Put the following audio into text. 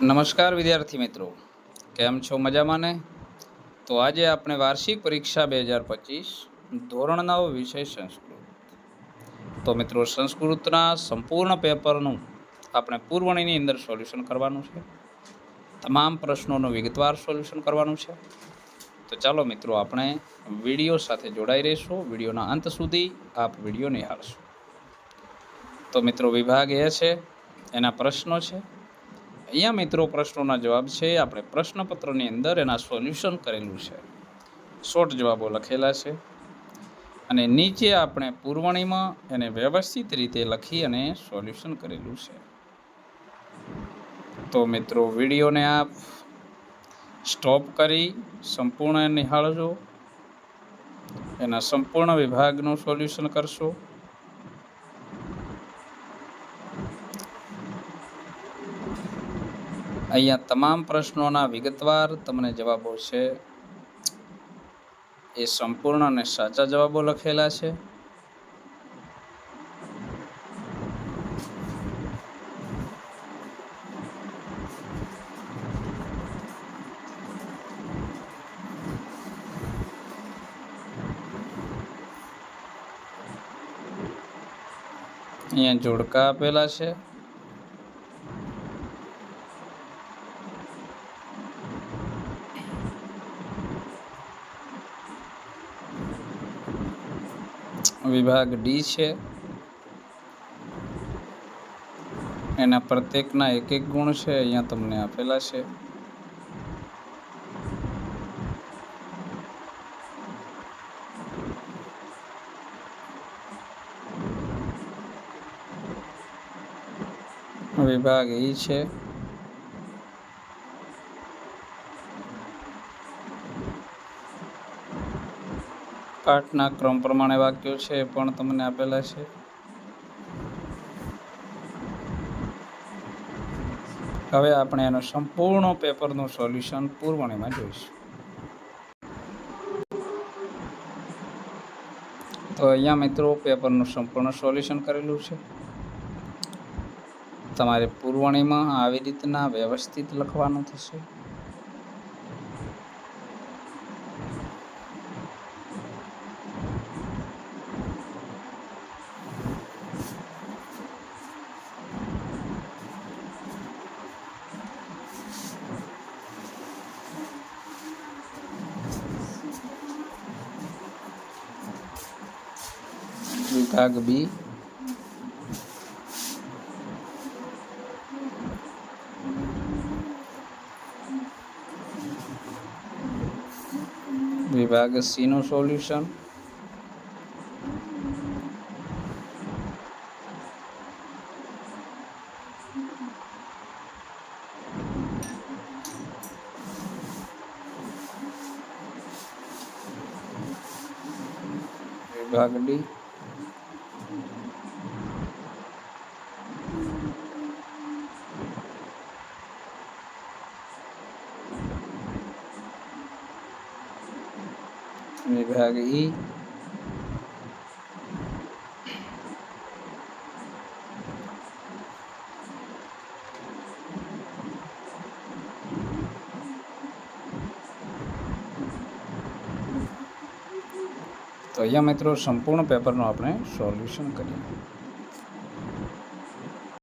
નમસ્કાર વિદ્યાર્થી મિત્રો. કેમ છો મજામાં ને? તો આજે આપણે વાર્ષિક પરીક્ષા બે હજાર પચીસ ધોરણ નવ વિષય સંસ્કૃત. તો મિત્રો સંસ્કૃતના સંપૂર્ણ પેપરનું આપણે પૂર્વણીની અંદર સોલ્યુશન કરવાનું છે. તમામ પ્રશ્નોનું વિગતવાર સોલ્યુશન કરવાનું છે. તો ચાલો મિત્રો આપણે વીડિયો સાથે જોડાઈ રહીશું. વિડીયોના અંત સુધી આપ વીડિયો નિહાળશો. તો મિત્રો વિભાગ એ છે, એના પ્રશ્નો છે. અહીંયા મિત્રો પ્રશ્નોના જવાબ છે, આપણે પ્રશ્નપત્રની અંદર એના સોલ્યુશન કરેલું છે. શોર્ટ જવાબો લખેલા છે. અને નીચે આપણે પૂર્વણીમાં એને વ્યવસ્થિત રીતે લખી અને સોલ્યુશન કરેલું છે. તો મિત્રો વિડીયોને આપ સ્ટોપ કરી, સંપૂર્ણ નિહાળજો. એના સંપૂર્ણ વિભાગનું સોલ્યુશન કરશો. અહીંયા તમામ પ્રશ્નોના વિગતવાર તમને જવાબો છે. એ સંપૂર્ણ અને સાચા જવાબો લખેલા છે. અહીંયા જોડકા આપેલા છે. વિભાગ ડી છે. એના પ્રત્યેકના એક એક ગુણ છે, અહીંયા તમને આપેલા છે. વિભાગ ઈ છે. પાઠના ક્રમ પ્રમાણે વાક્યો છે એ પણ તમને આપેલા છે. હવે આપણે એનું સંપૂર્ણ પેપરનું સોલ્યુશન પૂર્વણીમાં જોઈશું. તો અહીંયા મિત્રો પેપરનું સંપૂર્ણ સોલ્યુશન કરેલું છે. તમારે પૂર્વણીમાં આવી રીતના વ્યવસ્થિત લખવાનું થશે. વિભાગ બી વિભાગ સી નું સોલ્યુશન વિભાગ ડી વિભાગ તો અહીંયા મિત્રો સંપૂર્ણ પેપરનું આપણે સોલ્યુશન કરીએ